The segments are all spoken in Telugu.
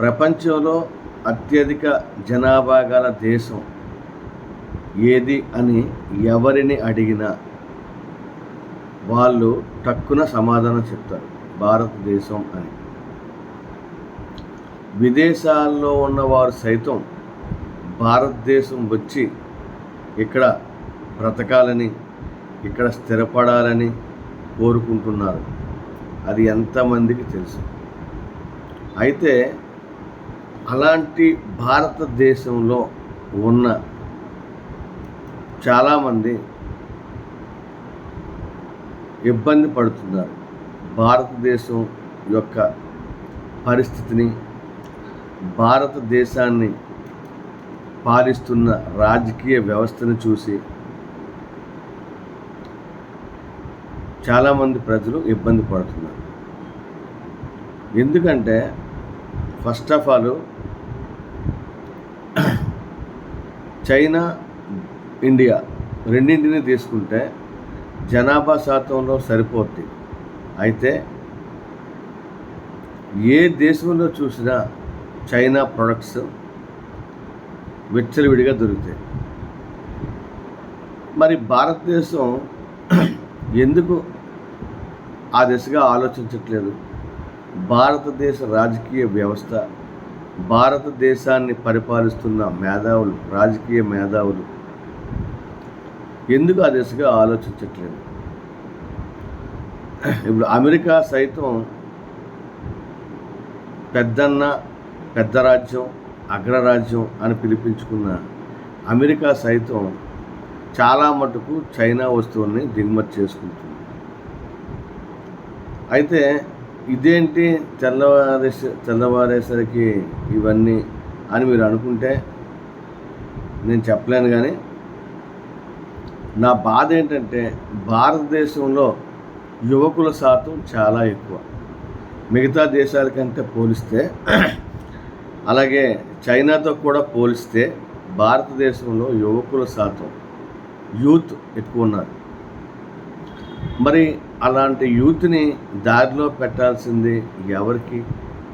ప్రపంచంలో అత్యధిక జనాభా గల దేశం ఏది అని ఎవరిని అడిగినా వాళ్ళు టక్కున సమాధానం చెప్తారు. భారతదేశం అని. విదేశాల్లో ఉన్నవారు సైతం భారతదేశం వచ్చి ఇక్కడ బ్రతకాలని ఇక్కడ స్థిరపడాలని కోరుకుంటున్నారు. అది ఎంతమందికి తెలుసు? అయితే అలాంటి భారతదేశంలో ఉన్న చాలామంది ఇబ్బంది పడుతున్నారు. భారతదేశం యొక్క పరిస్థితిని భారతదేశాన్ని పాలిస్తున్న రాజకీయ వ్యవస్థను చూసి చాలామంది ప్రజలు ఇబ్బంది పడుతున్నారు. ఎందుకంటే first of all China India రెండింటిని తీసుకుంటే జనాభా శాతంలో సరిపోద్ది. అయితే ఏ దేశంలో చూసినా చైనా ప్రొడక్ట్స్ విచ్చలవిడిగా దొరుకుతాయి. మరి భారతదేశం ఎందుకు ఆ దిశగా ఆలోచించట్లేదు? భారతదేశ రాజకీయ వ్యవస్థ భారతదేశాన్ని పరిపాలిస్తున్న మేధావులు రాజకీయ మేధావులు ఎందుకు ఆ దిశగా ఆలోచించట్లేదు? ఇప్పుడు అమెరికా సైతం పెద్దన్న పెద్ద రాజ్యం అగ్రరాజ్యం అని పిలిపించుకున్న అమెరికా సైతం చాలా మటుకు చైనా వస్తువుల్ని దిగుమతి చేసుకుంటుంది. అయితే ఇదేంటి తెల్లవారే తెల్లవారేసరికి ఇవన్నీ అని మీరు అనుకుంటే నేను చెప్పలేను కానీ నా బాధ ఏంటంటే భారతదేశంలో యువకుల శాతం చాలా ఎక్కువ. మిగతా దేశాల కంటే పోలిస్తే అలాగే చైనాతో కూడా పోలిస్తే భారతదేశంలో యువకుల శాతం యూత్ ఎక్కువ ఉన్నారు. మరి అలాంటి యూత్ని దారిలో పెట్టాల్సింది ఎవరికి?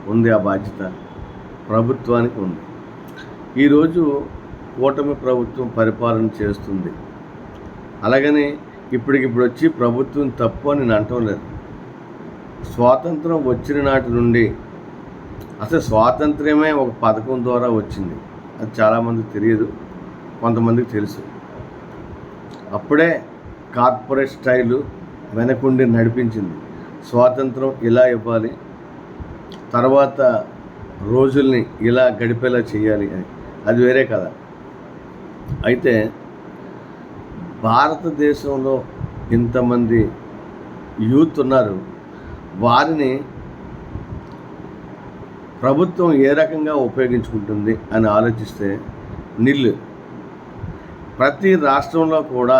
ఉంది ఆ బాధ్యత. ప్రభుత్వానికి ఉంది. ఈరోజు కూటమి ప్రభుత్వం పరిపాలన చేస్తుంది. అలాగని ఇప్పటికిప్పుడు వచ్చి ప్రభుత్వం తప్పు అని నేను అంటం లేదు. స్వాతంత్రం వచ్చిన నాటి నుండి అసలు స్వాతంత్ర్యమే ఒక పథకం ద్వారా వచ్చింది. అది చాలామందికి తెలియదు. కొంతమందికి తెలుసు. అప్పుడే కార్పొరేట్ స్టైలు వెనకుండి నడిపించింది. స్వాతంత్రం ఇలా ఇవ్వాలి తర్వాత రోజుల్ని ఇలా గడిపేలా చేయాలి అని. అది వేరే కదా అయితే భారతదేశంలో ఇంతమంది యూత్ ఉన్నారు. వారిని ప్రభుత్వం ఏ రకంగా ఉపయోగించుకుంటుంది అని ఆలోచిస్తే నిల్లు ప్రతి రాష్ట్రంలో కూడా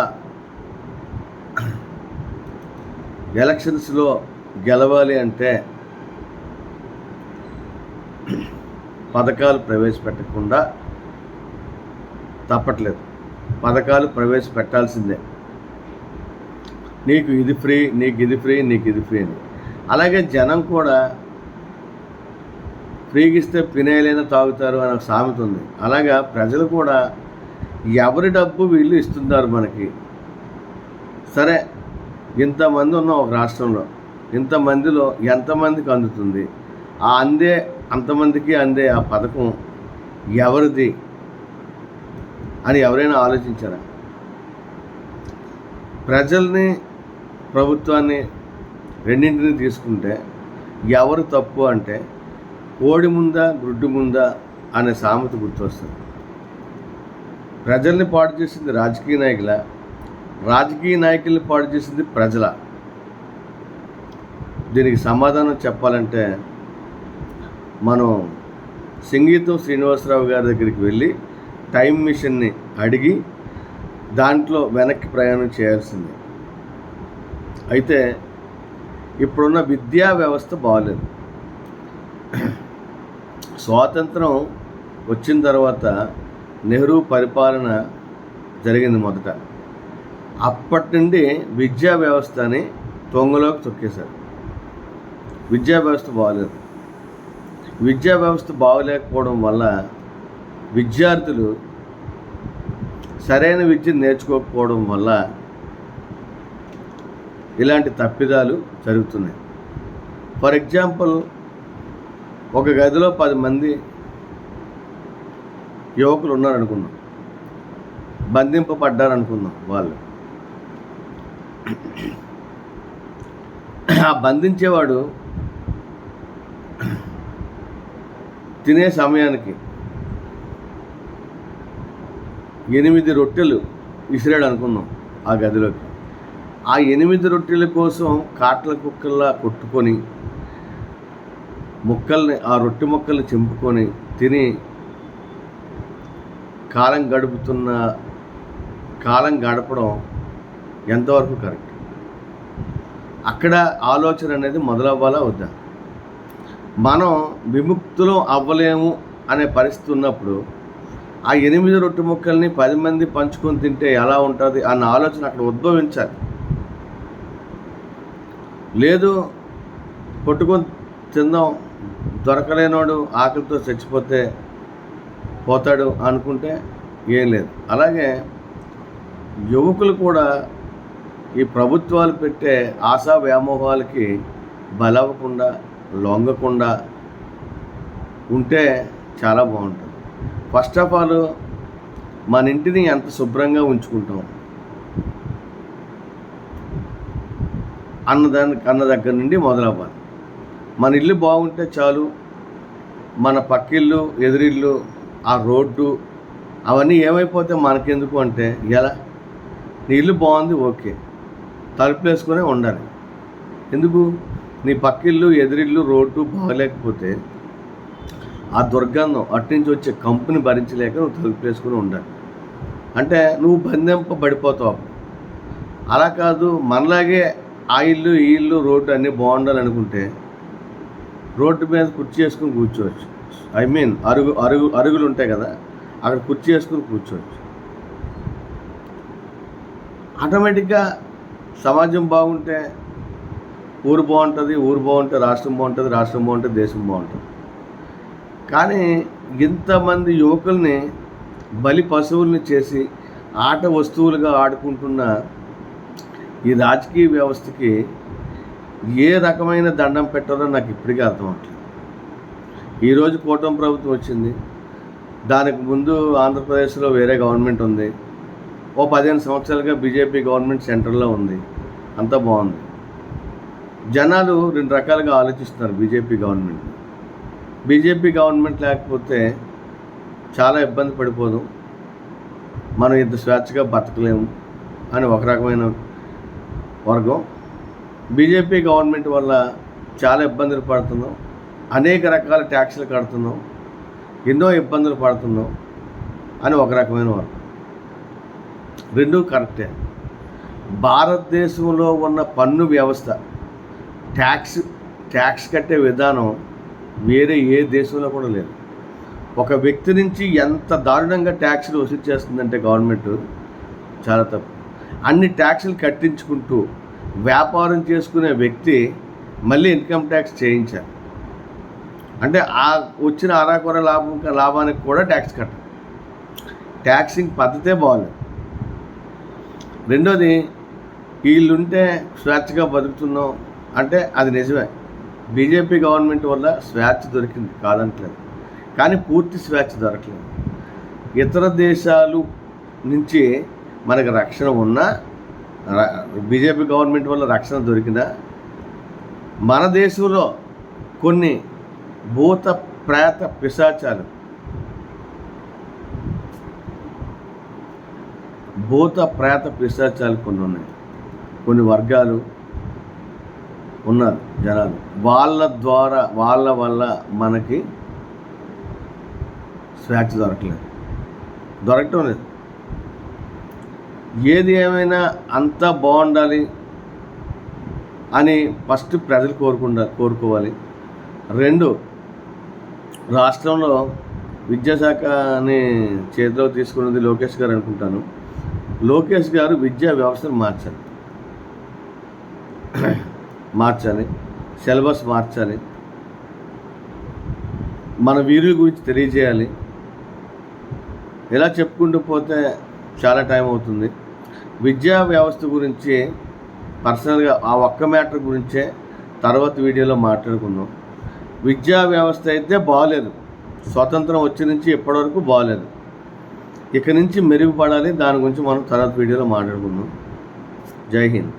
ఎలక్షన్స్లో గెలవాలి అంటే పథకాలు ప్రవేశపెట్టకుండా తప్పట్లేదు. పథకాలు ప్రవేశపెట్టాల్సిందే. నీకు ఇది ఫ్రీ నీకు ఇది ఫ్రీ నీకు ఇది ఫ్రీ అని. అలాగే జనం కూడా ఫ్రీగా ఇస్తే పినేలైనా తాగుతారు అని ఒక సామెత ఉంది. అలాగా ప్రజలు కూడా ఎవరి డబ్బు వీళ్ళు ఇస్తున్నారు మనకి. సరే ఇంతమంది ఉన్నాం ఒక రాష్ట్రంలో. ఇంతమందిలో ఎంతమందికి అందుతుంది? ఆ అందే అంతమందికి అందే ఆ పథకం ఎవరిది అని ఎవరైనా ఆలోచించారా? ప్రజల్ని ప్రభుత్వాన్ని రెండింటిని తీసుకుంటే ఎవరు తప్పు అంటే కోడి ముందా గుడ్డు ముందా అనే సామెత గుర్తొస్తుంది. ప్రజల్ని పాటు చేసింది రాజకీయ నాయకుల? రాజకీయ నాయకుల్ని పాడు చేసింది ప్రజల. దీనికి సమాధానం చెప్పాలంటే మనం సంగీతం శ్రీనివాసరావు గారి దగ్గరికి వెళ్ళి టైం మిషన్ని అడిగి దాంట్లో వెనక్కి ప్రయాణం చేయాల్సిందే. అయితే ఇప్పుడున్న విద్యా వ్యవస్థ బాగలేదు స్వాతంత్రం వచ్చిన తర్వాత నెహ్రూ పరిపాలన జరిగింది మొదట. అప్పటి నుండి విద్యా వ్యవస్థని తొంగలోకి తొక్కేశారు. విద్యా వ్యవస్థ బాగాలేదు. విద్యా వ్యవస్థ బాగలేకపోవడం వల్ల విద్యార్థులు సరైన విద్య నేర్చుకోకపోవడం వల్ల ఇలాంటి తప్పిదాలు జరుగుతున్నాయి. ఫర్ ఎగ్జాంపుల్ ఒక గదిలో పది మంది యువకులు ఉన్నారనుకుందాం. బంధింపబడ్డారనుకుందాం వాళ్ళు. ఆ బంధించేవాడు తినే సమయానికి ఎనిమిది రొట్టెలు విసిరాడు అనుకున్నాం ఆ గదిలోకి. ఆ ఎనిమిది రొట్టెల కోసం కాట్ల కుక్కల్లా కొట్టుకొని ముక్కల్ని ఆ రొట్టె ముక్కల్ని చింపుకొని తిని కాలం గడుపుతున్న కాలం గడపడం ఎంతవరకు కరెక్ట్? అక్కడ ఆలోచన అనేది మొదలవ్వాలా వద్దా? మనం విముక్తులు అవ్వలేము అనే పరిస్థితి ఉన్నప్పుడు ఆ ఎనిమిది రొట్టె ముక్కల్ని పది మంది పంచుకొని తింటే ఎలా ఉంటుంది అన్న ఆలోచన అక్కడ ఉద్భవించాలి. లేదు కొట్టుకొని తిందాం దొరకలేనోడు ఆకలితో చచ్చిపోతే పోతాడు అనుకుంటే ఏం లేదు. అలాగే యువకులు కూడా ఈ ప్రభుత్వాలు పెట్టే ఆశా వ్యామోహాలకి బలవకుండా లొంగకుండా ఉంటే చాలా బాగుంటుంది. ఫస్ట్ ఆఫ్ ఆల్ మన ఇంటిని ఎంత శుభ్రంగా ఉంచుకుంటాం? అన్నదాని అన్న దగ్గర నుండి మొదలవ్వాలి. మన ఇల్లు బాగుంటే చాలు. మన పక్కిల్లు ఎదురిల్లు ఆ రోడ్డు అవన్నీ ఏమైపోతే మనకెందుకు అంటే ఎలా? నీ ఇల్లు బాగుంది ఓకే. తలుపులేసుకునే ఉండాలి. ఎందుకు? నీ పక్కిల్లు ఎదురిల్లు రోడ్డు బాగలేకపోతే ఆ దుర్గంధం అటు నుంచి వచ్చే కంపెనీ భరించలేక నువ్వు తలుపులేసుకుని ఉండాలి. అంటే నువ్వు బంధింపబడిపోతావు. అలా కాదు మనలాగే ఆ ఇల్లు ఈ ఇల్లు రోడ్డు అన్నీ బాగుండాలి అనుకుంటే రోడ్డు మీద కుర్చీ వేసుకుని కూర్చోవచ్చు. ఐ మీన్ అరుగు అరుగు అరుగులు ఉంటాయి కదా అక్కడ కుర్చీ వేసుకుని కూర్చోవచ్చు. ఆటోమేటిక్గా సమాజం బాగుంటే ఊరు బాగుంటుంది ఊరు బాగుంటే రాష్ట్రం బాగుంటుంది రాష్ట్రం బాగుంటే దేశం బాగుంటుంది. కానీ ఇంతమంది యువకుల్ని బలి పశువుల్ని చేసి ఆట వస్తువులుగా ఆడుకుంటున్న ఈ రాజకీయ వ్యవస్థకి ఏ రకమైన దండం పెట్టాలో నాకు ఇప్పటికీ అర్థం అవట్లేదు ఈరోజు కూటమి ప్రభుత్వం వచ్చింది. దానికి ముందు ఆంధ్రప్రదేశ్లో వేరే గవర్నమెంట్ ఉంది. ఓ పదిహేను సంవత్సరాలుగా బీజేపీ గవర్నమెంట్ సెంటర్లో ఉంది. అంతా బాగుంది. జనాలు రెండు రకాలుగా ఆలోచిస్తున్నారు బీజేపీ గవర్నమెంట్. బీజేపీ గవర్నమెంట్ లేకపోతే చాలా ఇబ్బంది పడిపోదు. మనం ఇంత స్వేచ్ఛగా బతకలేము అని ఒక రకమైన వర్గం. బీజేపీ గవర్నమెంట్ వల్ల చాలా ఇబ్బందులు పడుతున్నాం. అనేక రకాల ట్యాక్స్లు కడుతున్నాం. ఎన్నో ఇబ్బందులు పడుతున్నాం అని ఒక రకమైన వర్గం. రెండూ కరెక్టే. భారతదేశంలో ఉన్న పన్ను వ్యవస్థ ట్యాక్స్ ట్యాక్స్ కట్టే విధానం వేరే ఏ దేశంలో కూడా లేదు. ఒక వ్యక్తి నుంచి ఎంత దారుణంగా ట్యాక్స్లు వసూలు చేస్తుందంటే గవర్నమెంట్ చాలా తప్పు. అన్ని ట్యాక్స్లు కట్టించుకుంటూ వ్యాపారం చేసుకునే వ్యక్తి మళ్ళీ ఇన్కమ్ ట్యాక్స్ చేయించాలి. అంటే ఆ వచ్చిన అరాకొర లాభం లాభానికి కూడా ట్యాక్స్ కట్టాలి. ట్యాక్సింగ్ పద్ధతే బాగాలేదు రెండోది వీళ్ళుంటే స్వేచ్ఛగా బతుకుతున్నాం అంటే అది నిజమే. బీజేపీ గవర్నమెంట్ వల్ల స్వేచ్ఛ దొరికింది కాదంటలేదు. కానీ పూర్తి స్వేచ్ఛ దొరకలేదు. ఇతర దేశాలు నుంచి మనకు రక్షణ ఉన్నా బీజేపీ గవర్నమెంట్ వల్ల రక్షణ దొరికినా మన దేశంలో కొన్ని భూత ప్రేత పిశాచాలు భూత ప్రేత పిశాచాలు కొన్ని ఉన్నాయి. కొన్ని వర్గాలు ఉన్నారు జనాలు. వాళ్ళ ద్వారా వాళ్ళ వల్ల మనకి స్వేచ్ఛ దొరకలేదు. దొరకటం లేదు. ఏది ఏమైనా అంతా బాగుండాలి అని ఫస్ట్ ప్రజలు కోరుకుండా కోరుకోవాలి. రెండు రాష్ట్రంలో విద్యాశాఖని చేతిలో తీసుకున్నది లోకేష్ గారు అనుకుంటాను. లోకేష్ గారు విద్యా వ్యవస్థను మార్చాలి. మార్చాలి. సిలబస్ మార్చాలి. మన వీరుల గురించి తెలియజేయాలి. ఇలా చెప్పుకుంటూ పోతే చాలా టైం అవుతుంది. విద్యా వ్యవస్థ గురించి పర్సనల్గా ఆ ఒక్క మ్యాటర్ గురించే తర్వాత వీడియోలో మాట్లాడుకుందాం. విద్యా వ్యవస్థ అయితే బాగాలేదు స్వతంత్రం వచ్చి నుంచి ఇప్పటివరకు బాగాలేదు ఇక నుంచి మెరుగుపడాలి. దాని గురించి మనం తర్వాత వీడియోలో మాట్లాడుకుందాం. జై హింద్.